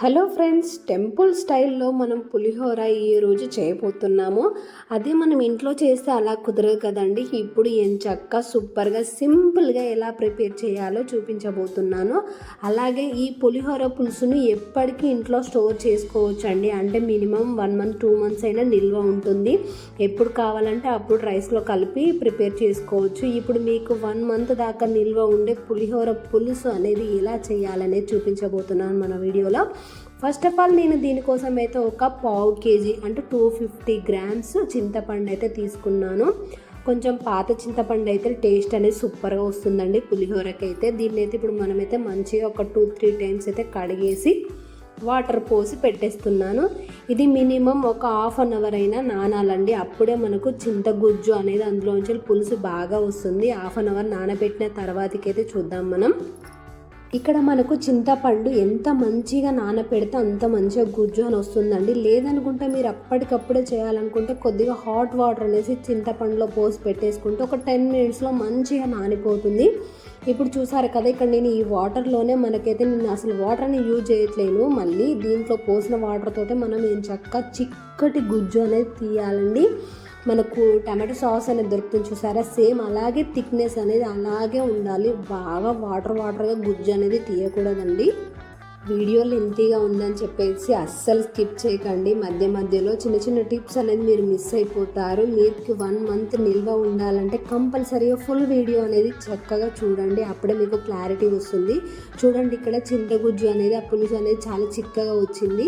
Hello friends temple స్టైల్లో మనం పులిహోర ఈ రోజు చేయబోతున్నాము. అదే మనం ఇంట్లో చేస్తే అలా కుదరదు కదండి. ఇప్పుడు ఏం చక్క సూపర్గా సింపుల్గా ఎలా ప్రిపేర్ చేయాలో చూపించబోతున్నాను. అలాగే ఈ పులిహోర పులుసును ఎప్పటికీ ఇంట్లో స్టోర్ చేసుకోవచ్చు అండి అంటే minimum one month two months అయినా నిల్వ ఉంటుంది. ఎప్పుడు కావాలంటే అప్పుడు రైస్లో కలిపి ప్రిపేర్ చేసుకోవచ్చు. ఇప్పుడు మీకు వన్ మంత్ దాకా నిల్వ ఉండే పులిహోర పులుసు అనేది ఎలా చేయాలనేది చూపించబోతున్నాను మన వీడియోలో. ఫస్ట్ ఆఫ్ ఆల్ నేను దీనికోసం అయితే ఒక పావు కేజీ అంటే టూ ఫిఫ్టీ గ్రామ్స్ చింతపండు అయితే తీసుకున్నాను. కొంచెం పాత చింతపండు అయితే టేస్ట్ అనేది సూపర్గా వస్తుందండి పులిహోరకి అయితే దీన్ని అయితే ఇప్పుడు మనమైతే మంచిగా ఒక టూ త్రీ టైమ్స్ అయితే కడిగేసి వాటర్ పోసి పెట్టేస్తున్నాను. ఇది మినిమం ఒక హాఫ్ అన్ అవర్ అయినా నానాలండి. అప్పుడే మనకు చింతగుజ్జు అనేది అందులోంచి పులుసు బాగా వస్తుంది. హాఫ్ అన్ అవర్ నానబెట్టిన తర్వాతకైతే చూద్దాం మనం. ఇక్కడ మనకు చింతపండు ఎంత మంచిగా నానపెడితే అంత మంచిగా గుజ్జు అని వస్తుందండి. లేదనుకుంటే మీరు అప్పటికప్పుడే చేయాలనుకుంటే కొద్దిగా హాట్ వాటర్ అనేసి చింతపండులో పోసి పెట్టేసుకుంటే ఒక టెన్ మినిట్స్లో మంచిగా నానిపోతుంది. ఇప్పుడు చూసారు కదా ఇక్కడ నేను ఈ వాటర్లోనే మనకైతే నేను అసలు వాటర్ని యూజ్ చేయట్లేను మళ్ళీ దీంట్లో పోసిన వాటర్ తోటే మనం ఏం చక్క చిక్కటి గుజ్జు అనేది తీయాలండి. మనకు టమాటో సాస్ అనేది దొరుకుతుంది చూసారా? సేమ్ అలాగే థిక్నెస్ అనేది అలాగే ఉండాలి. బాగా వాటర్ వాటర్గా గుజ్జు అనేది తీయకూడదండి. వీడియో లెంతీగా ఉందని చెప్పేసి అస్సలు స్కిప్ చేయకండి. మధ్య మధ్యలో చిన్న చిన్న టిప్స్ అనేది మీరు మిస్ అయిపోతారు. మీకు వన్ మంత్ నిల్వ ఉండాలంటే కంపల్సరీగా ఫుల్ వీడియో అనేది చక్కగా చూడండి. అప్పుడే మీకు క్లారిటీ వస్తుంది. చూడండి ఇక్కడ చింతగుజ్జు అనేది ఆ పులుసు అనేది చాలా చిక్కగా వచ్చింది.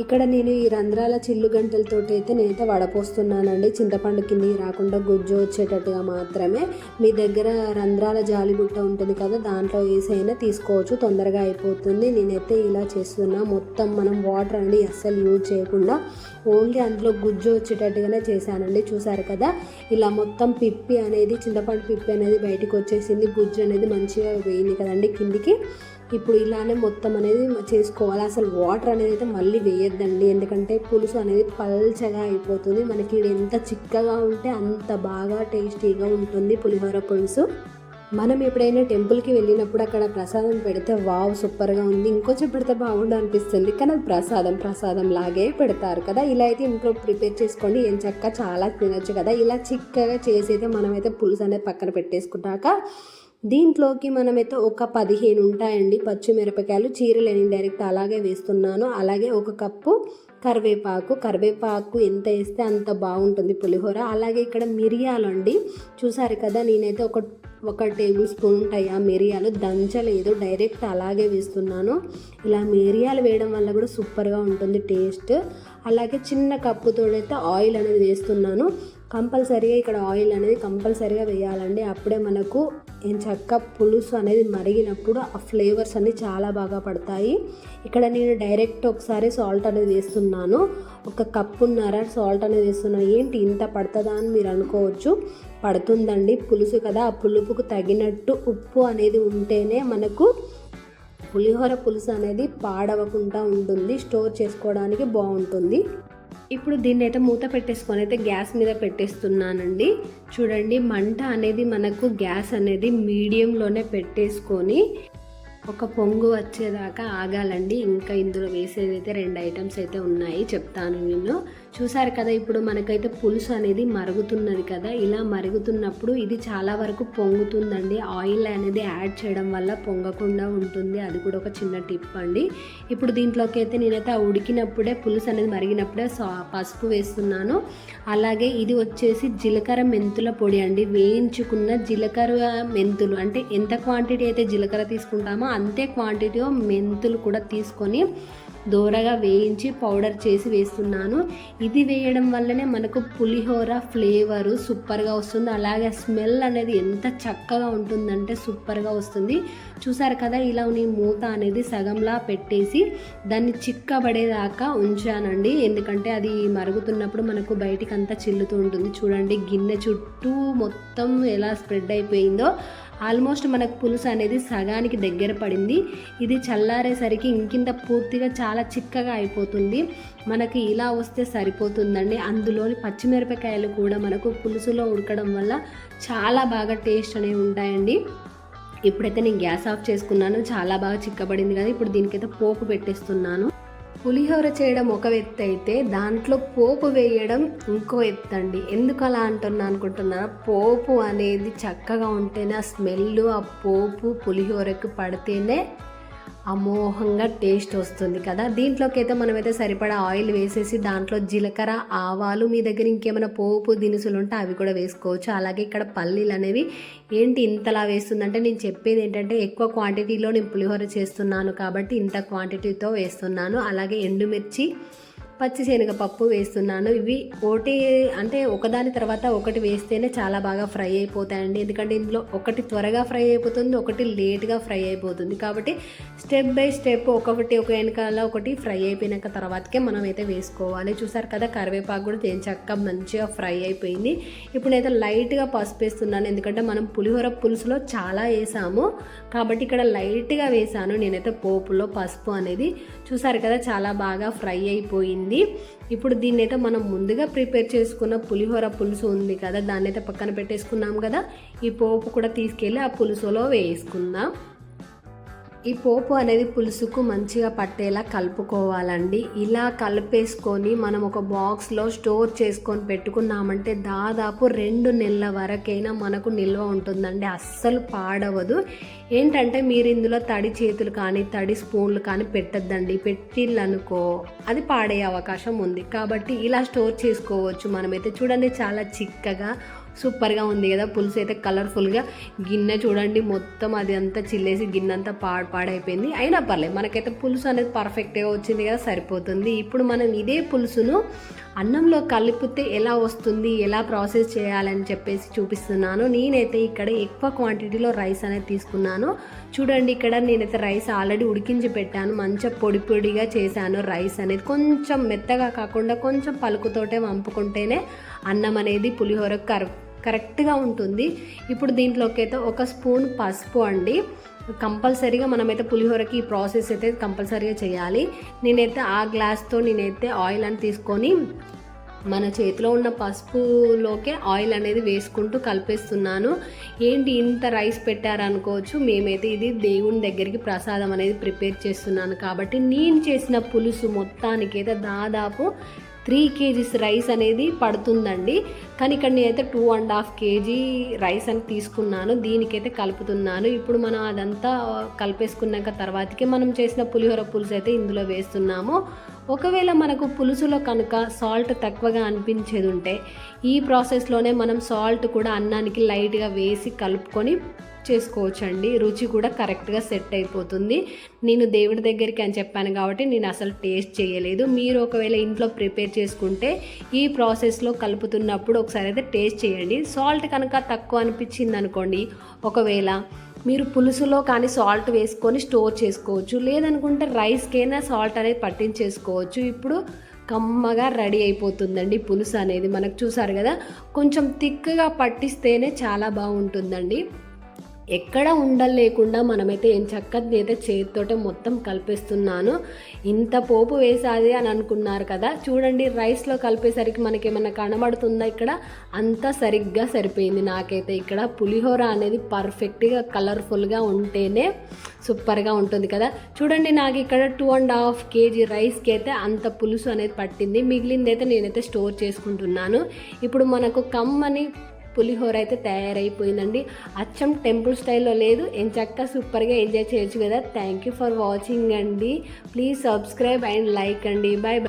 ఇక్కడ నేను ఈ రంధ్రాల చిల్లు గంటలతోటి అయితే నేనైతే వడపోస్తున్నానండి. చింతపండు కింద రాకుండా గుజ్జు వచ్చేటట్టుగా మాత్రమే మీ దగ్గర రంధ్రాల జాలి బుట్ట ఉంటుంది కదా దాంట్లో వేసైనా తీసుకోవచ్చు. తొందరగా అయిపోతుంది. నేనైతే ఇలా చేస్తున్నా. మొత్తం మనం వాటర్ అనేది అస్సలు యూజ్ చేయకుండా ఓన్లీ అందులో గుజ్జు వచ్చేటట్టుగానే చేశానండి. చూసారు కదా ఇలా మొత్తం పిప్పి అనేది చింతపండు పిప్పి అనేది బయటకు వచ్చేసింది. గుజ్జు అనేది మంచిగా వేయింది కదండి కిందికి. ఇప్పుడు ఇలానే మొత్తం అనేది చేసుకోవాలి. అసలు వాటర్ అనేది అయితే మళ్ళీ వేయద్దండి. ఎందుకంటే పులుసు అనేది పల్చగా అయిపోతుంది. మనకి ఇది ఎంత చిక్కగా ఉంటే అంత బాగా టేస్టీగా ఉంటుంది పులిహోర పులుసు. మనం ఎప్పుడైనా టెంపుల్కి వెళ్ళినప్పుడు అక్కడ ప్రసాదం పెడితే వావ్ సూపర్గా ఉంది. ఇంకొంచెం పెడితే బాగుండు అనిపిస్తుంది. కానీ అది ప్రసాదం ప్రసాదం లాగే పెడతారు కదా. ఇలా అయితే ఇంట్లో ప్రిపేర్ చేసుకోండి. ఏం చక్క చాలా తినొచ్చు కదా. ఇలా చిక్కగా చేసి అయితే మనమైతే పులుసు అనేది పక్కన పెట్టేసుకున్నాక దీంట్లోకి మనమైతే ఒక పదిహేను ఉంటాయండి. పచ్చిమిరపకాయలు చీరలేని డైరెక్ట్ అలాగే వేస్తున్నాను. అలాగే ఒక కప్పు కరివేపాకు. కరివేపాకు ఎంత వేస్తే అంత బాగుంటుంది పులిహోర. అలాగే ఇక్కడ మిరియాలు అండి. చూసారు కదా నేనైతే ఒక ఒక టేబుల్ స్పూన్ ఉంటాయి ఆ మిరియాలు. దంచలేదు డైరెక్ట్ అలాగే వేస్తున్నాను. ఇలా మిరియాలు వేయడం వల్ల కూడా సూపర్గా ఉంటుంది టేస్ట్. అలాగే చిన్న కప్పుతోడైతే ఆయిల్ అనేది వేస్తున్నాను. కంపల్సరీగా ఇక్కడ ఆయిల్ అనేది కంపల్సరీగా వేయాలండి. అప్పుడే మనకు చక్క పులుసు అనేది మరిగినప్పుడు ఆ ఫ్లేవర్స్ అన్నీ చాలా బాగా పడతాయి. ఇక్కడ నేను డైరెక్ట్ ఒకసారి సాల్ట్ అనేది వేస్తున్నాను. ఒక కప్పున్నర సాల్ట్ అనేది వేస్తున్నాను. ఏంటి ఇంత పడుతుందా అని మీరు అనుకోవచ్చు. పడుతుందండి పులుసు కదా. ఆ పులుపుకు తగినట్టు ఉప్పు అనేది ఉంటేనే మనకు పులిహోర పులుసు అనేది పాడవకుండా ఉంటుంది. స్టోర్ చేసుకోవడానికి బాగుంటుంది. ఇప్పుడు దీన్ని అయితే మూత పెట్టేసుకొని అయితే గ్యాస్ మీద పెట్టేస్తున్నానండి. చూడండి మంట అనేది మనకు గ్యాస్ అనేది మీడియంలోనే పెట్టేసుకొని ఒక పొంగు వచ్చేదాకా ఆగాలండి. ఇంకా ఇందులో వేసేది అయితే రెండు ఐటమ్స్ అయితే ఉన్నాయి చెప్తాను నేను. చూసారు కదా ఇప్పుడు మనకైతే పులుసు అనేది మరుగుతున్నది కదా. ఇలా మరుగుతున్నప్పుడు ఇది చాలా వరకు పొంగుతుందండి. ఆయిల్ అనేది యాడ్ చేయడం వల్ల పొంగకుండా ఉంటుంది. అది కూడా ఒక చిన్న టిప్ అండి. ఇప్పుడు దీంట్లోకి అయితే నేనైతే ఆ ఉడికినప్పుడే పులుసు అనేది మరిగినప్పుడే పసుపు వేస్తున్నాను. అలాగే ఇది వచ్చేసి జీలకర్ర మెంతుల పొడి అండి. వేయించుకున్న జీలకర్ర మెంతులు అంటే ఎంత క్వాంటిటీ అయితే జీలకర్ర తీసుకుంటామో అంతే క్వాంటిటీ మెంతులు కూడా తీసుకొని దోరగా వేయించి పౌడర్ చేసి వేస్తున్నాను. ఇది వేయడం వల్లనే మనకు పులిహోర ఫ్లేవరు సూపర్గా వస్తుంది. అలాగే స్మెల్ అనేది ఎంత చక్కగా ఉంటుందంటే సూపర్గా వస్తుంది. చూసారు కదా ఇలా నేను మూత అనేది సగంలా పెట్టేసి దాన్ని చిక్కబడేదాకా ఉంచానండి. ఎందుకంటే అది మరుగుతున్నప్పుడు మనకు బయటికి అంతా చిల్లుతూ ఉంటుంది. చూడండి గిన్నె చుట్టూ మొత్తం ఎలా స్ప్రెడ్ అయిపోయిందో. ఆల్మోస్ట్ మనకు పులుసు అనేది సగానికి దగ్గర పడింది. ఇది చల్లారేసరికి ఇంకింత పూర్తిగా చాలా చిక్కగా అయిపోతుంది. మనకి ఇలా వస్తే సరిపోతుందండి. అందులోని పచ్చిమిరపకాయలు కూడా మనకు పులుసులో ఉడకడం వల్ల చాలా బాగా టేస్ట్ అనేవి ఉంటాయండి. ఇప్పుడైతే నేను గ్యాస్ ఆఫ్ చేసుకున్నాను. చాలా బాగా చిక్కబడింది కదా. ఇప్పుడు దీనికైతే పోపు పెట్టేస్తున్నాను. పులిహోర చేయడం ఒక ఎత్తు అయితే దాంట్లో పోపు వేయడం ఇంకో ఎత్తు అండి. ఎందుకు అలా అంటున్నా అనుకుంటున్నారా పోపు అనేది చక్కగా ఉంటేనే ఆ స్మెల్ ఆ పోపు పులిహోరకు పడితేనే అమోహంగా టేస్ట్ వస్తుంది కదా. దీంట్లోకి అయితే మనమైతే సరిపడా ఆయిల్ వేసేసి దాంట్లో జీలకర్ర ఆవాలు మీ దగ్గర ఇంకేమైనా పోపు దినుసులు ఉంటే అవి కూడా వేసుకోవచ్చు. అలాగే ఇక్కడ పల్లీలు అనేవి ఏంటి ఇంతలా వేస్తుందంటే నేను చెప్పేది ఏంటంటే ఎక్కువ క్వాంటిటీలో నేను పులిహోర చేస్తున్నాను కాబట్టి ఇంత క్వాంటిటీతో వేస్తున్నాను. అలాగే ఎండుమిర్చి పచ్చిశనగపప్పు వేస్తున్నాను. ఇవి ఒకటి అంటే ఒకదాని తర్వాత ఒకటి వేస్తేనే చాలా బాగా ఫ్రై అయిపోతాయండి. ఎందుకంటే ఇందులో ఒకటి త్వరగా ఫ్రై అయిపోతుంది ఒకటి లేట్గా ఫ్రై అయిపోతుంది. కాబట్టి స్టెప్ బై స్టెప్ ఒకటి ఒక వెనకాల ఒకటి ఫ్రై అయిపోయినాక తర్వాతకే మనం అయితే వేసుకోవాలి. చూసారు కదా కరివేపాకు కూడా దేని చక్క మంచిగా ఫ్రై అయిపోయింది. ఇప్పుడు అయితే లైట్గా పసుపు వేస్తున్నాను. ఎందుకంటే మనం పులిహోర పులుసులో చాలా వేసాము. కాబట్టి ఇక్కడ లైట్గా వేసాను. నేనైతే పోపులో పసుపు అనేది. చూసారు కదా చాలా బాగా ఫ్రై అయిపోయింది. ఇప్పుడు దీన్ని అయితే మనం ముందుగా ప్రిపేర్ చేసుకున్న పులిహోర పులుసు ఉంది కదా దాన్ని అయితే పక్కన పెట్టేసుకున్నాం కదా. ఈ పోపు కూడా తీసుకెళ్ళి ఆ పులుసులో వేసుకుందాం. ఈ పోపు అనేది పులుసుకు మంచిగా పట్టేలా కలుపుకోవాలండి. ఇలా కలిపేసుకొని మనం ఒక బాక్స్లో స్టోర్ చేసుకొని పెట్టుకున్నామంటే దాదాపు రెండు నెలల వరకైనా మనకు నిల్వ ఉంటుందండి. అస్సలు పాడవదు. ఏంటంటే మీరు ఇందులో తడి చేతులు కానీ తడి స్పూన్లు కానీ పెట్టద్దండి. పెట్టిల్లనుకో అది పాడే అవకాశం ఉంది. కాబట్టి ఇలా స్టోర్ చేసుకోవచ్చు మనమైతే. చూడండి చాలా చిక్కగా సూపర్గా ఉంది కదా పులుసు అయితే కలర్ఫుల్గా. గిన్నె చూడండి మొత్తం అది అంతా చిల్లేసి గిన్నె అంతా పాడు పాడైపోయింది. అయినా పర్లేదు మనకైతే పులుసు అనేది పర్ఫెక్ట్గా వచ్చింది కదా సరిపోతుంది. ఇప్పుడు మనం ఇదే పులుసును అన్నంలో కలిపితే ఎలా వస్తుంది ఎలా ప్రాసెస్ చేయాలని చెప్పేసి చూపిస్తున్నాను. నేనైతే ఇక్కడ ఎక్కువ క్వాంటిటీలో రైస్ అనేది తీసుకున్నాను. చూడండి ఇక్కడ నేనైతే రైస్ ఆల్రెడీ ఉడికించి పెట్టాను. మంచిగా పొడి పొడిగా చేశాను రైస్ అనేది. కొంచెం మెత్తగా కాకుండా కొంచెం పలుకుతోటే వంపుకుంటేనే అన్నం అనేది పులిహోర కర కరెక్ట్గా ఉంటుంది. ఇప్పుడు దీంట్లోకి అయితే ఒక స్పూన్ పసుపు అండి. కంపల్సరీగా మనమైతే పులిహోరకి ఈ ప్రాసెస్ అయితే కంపల్సరీగా చేయాలి. నేనైతే ఆ గ్లాస్తో నేనైతే ఆయిల్ అని తీసుకొని మన చేతిలో ఉన్న పసుపులోకే ఆయిల్ అనేది వేసుకుంటూ కలిపేస్తున్నాను. ఏంటి ఇంత రైస్ పెట్టారనుకోవచ్చు మేమైతే ఇది దేవుని దగ్గరికి ప్రసాదం అనేది ప్రిపేర్ చేస్తున్నాను. కాబట్టి నేను చేసిన పులుసు మొత్తానికైతే దాదాపు త్రీ కేజీస్ రైస్ అనేది పడుతుందండి. కానీ ఇక్కడ నేనైతే two and half KG rice అని తీసుకున్నాను. దీనికైతే కలుపుతున్నాను. ఇప్పుడు మనం అదంతా కలిపేసుకున్నాక తర్వాతకి మనం చేసిన పులిహోర పులుసు అయితే ఇందులో వేస్తున్నాము. ఒకవేళ మనకు పులుసులో కనుక సాల్ట్ తక్కువగా అనిపించేది ఉంటే ఈ ప్రాసెస్లోనే మనం సాల్ట్ కూడా అన్నానికి లైట్గా వేసి కలుపుకొని చేసుకోవచ్చండి. రుచి కూడా కరెక్ట్గా సెట్ అయిపోతుంది. నేను దేవుడి దగ్గరికి అని చెప్పాను కాబట్టి నేను అసలు టేస్ట్ చేయలేదు. మీరు ఒకవేళ ఇంట్లో ప్రిపేర్ చేసుకుంటే ఈ ప్రాసెస్లో కలుపుతున్నప్పుడు ఒకసారి అయితే టేస్ట్ చేయండి. సాల్ట్ కనుక తక్కువ అనిపించింది అనుకోండి ఒకవేళ మీరు పులుసులో కానీ సాల్ట్ వేసుకొని స్టోర్ చేసుకోవచ్చు. లేదనుకుంటే రైస్కైనా సాల్ట్ అనేది పట్టించేసుకోవచ్చు. ఇప్పుడు కమ్మగా రెడీ అయిపోతుందండి పులుసు అనేది. మనకు చూసారు కదా కొంచెం థిక్గా పట్టిస్తేనే చాలా బాగుంటుందండి. ఎక్కడ ఉండలు లేకుండా మనమైతే ఏం చక్కది అయితే చేతితోటే మొత్తం కలిపేస్తున్నాను. ఇంత పోపు వేసాది అని అనుకున్నారు కదా. చూడండి రైస్లో కలిపేసరికి మనకి ఏమైనా కనబడుతుందా ఇక్కడ? అంతా సరిగ్గా సరిపోయింది నాకైతే ఇక్కడ. పులిహోర అనేది పర్ఫెక్ట్గా కలర్ఫుల్గా ఉంటేనే సూపర్గా ఉంటుంది కదా. చూడండి నాకు ఇక్కడ టూ అండ్ హాఫ్ కేజీ రైస్కి అయితే అంత పులుసు అనేది పట్టింది. మిగిలింది అయితే నేనైతే స్టోర్ చేసుకుంటున్నాను. ఇప్పుడు మనకు కమ్మని పులిహోర అయితే తయారైపోయిందండి. అచ్చం టెంపుల్ స్టైల్లో లేదు. ఎంచక్క సూపర్గా ఎంజాయ్ చేయొచ్చు కదా. థ్యాంక్ యూ ఫర్ వాచింగ్ అండి. ప్లీజ్ సబ్స్క్రైబ్ అండ్ లైక్ అండి. బాయ్